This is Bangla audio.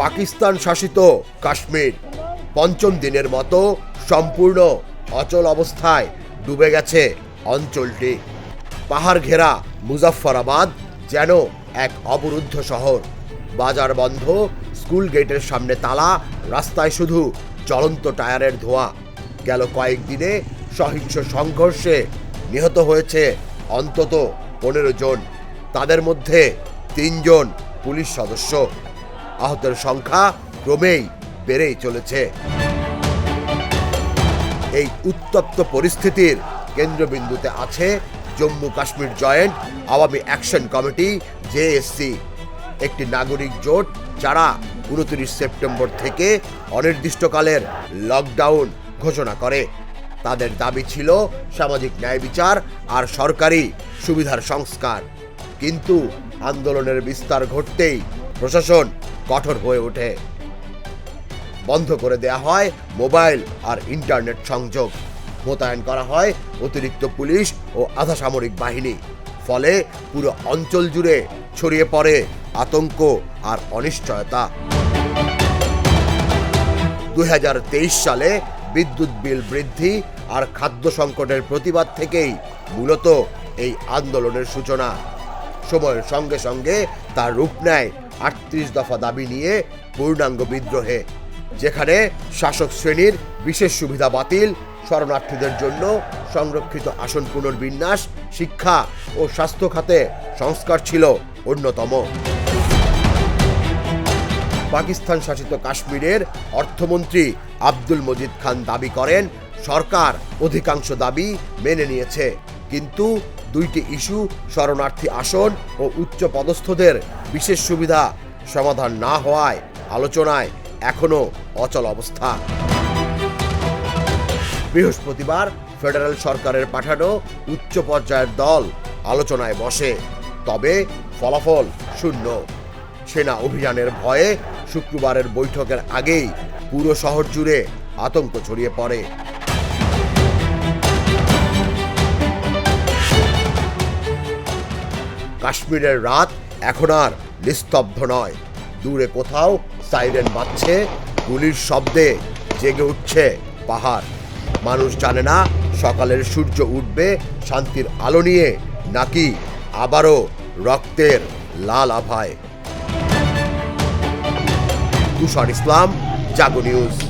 পাকিস্তান শাসিত কাশ্মীর। পঞ্চম দিনের মতো সম্পূর্ণ অচল অবস্থায় ডুবে গেছে অঞ্চলটি। পাহাড় ঘেরা মুজাফফরাবাদ যেন এক অবরুদ্ধ শহর। বাজার বন্ধ, স্কুল গেটের সামনে তালা, রাস্তায় শুধু জ্বলন্ত টায়ারের ধোঁয়া। গেল কয়েকদিনে সহিংস সংঘর্ষে নিহত হয়েছে অন্তত পনেরো জন। তাদের মধ্যে তিনজন পুলিশ সদস্য। আহতের সংখ্যা ক্রমেই বেড়েই চলেছে। এই উত্তপ্ত পরিস্থিতির কেন্দ্রবিন্দুতে আছে Jammu Kashmir joint Awami action committee JSC একটি নাগরিক জোট যারা উনত্রিশ সেপ্টেম্বর থেকে অনির্দিষ্টকালের লকডাউন ঘোষণা করে। তাদের দাবি ছিল সামাজিক ন্যায় বিচার আর সরকারি সুবিধার সংস্কার। কিন্তু আন্দোলনের বিস্তার ঘটতেই প্রশাসন কঠোর হয়ে ওঠে। বন্ধ করে দেয়া হয় মোবাইল আর ইন্টারনেট সংযোগ। মোতায়েন করা হয় অতিরিক্ত পুলিশ ও আধা সামরিক বাহিনী। ফলে পুরো অঞ্চল জুড়ে ছড়িয়ে পড়ে আতঙ্ক আর অনিশ্চয়তা। দু হাজার তেইশ সালে বিদ্যুৎ বিল বৃদ্ধি আর খাদ্য সংকটের প্রতিবাদ থেকেই মূলত এই আন্দোলনের সূচনা। সময়ের সঙ্গে সঙ্গে তার রূপ নেয় আটত্রিশ দফা দাবি নিয়ে পূর্ণাঙ্গ বিদ্রোহে, যেখানে শাসক শ্রেণির বিশেষ সুবিধা বাতিল, শরণার্থীদের জন্য সংরক্ষিত আসন পুনর্বিন্যাস, শিক্ষা ও স্বাস্থ্য খাতে সংস্কার ছিল অন্যতম। পাকিস্তান শাসিত কাশ্মীরের অর্থমন্ত্রী আব্দুল মজিদ খান দাবি করেন, সরকার অধিকাংশ দাবি মেনে নিয়েছে, কিন্তু দুইটি ইস্যু, শরণার্থী আসন ও উচ্চ পদস্থদের বিশেষ সুবিধা সমাধান না হওয়ায় আলোচনায় এখনও অচল অবস্থা। বৃহস্পতিবার ফেডারেল সরকারের পাঠানো উচ্চ পর্যায়ের দল আলোচনায় বসে, তবে ফলাফল শূন্য। সেনা অভিযানের ভয়ে শুক্রবারের বৈঠকের আগেই পুরো শহর জুড়ে আতঙ্ক ছড়িয়ে পড়ে। কাশ্মীরের রাত এখন আর নিস্তব্ধ নয়। দূরে কোথাও সাইরেন বাজছে, গুলির শব্দে জেগে উঠছে পাহাড়। মানুষ জানে না সকালের সূর্য উঠবে, শান্তির আলো নিয়ে, নাকি আবারও রক্তের লাল আভায়। তুষার ইসলাম, জাগো নিউজ।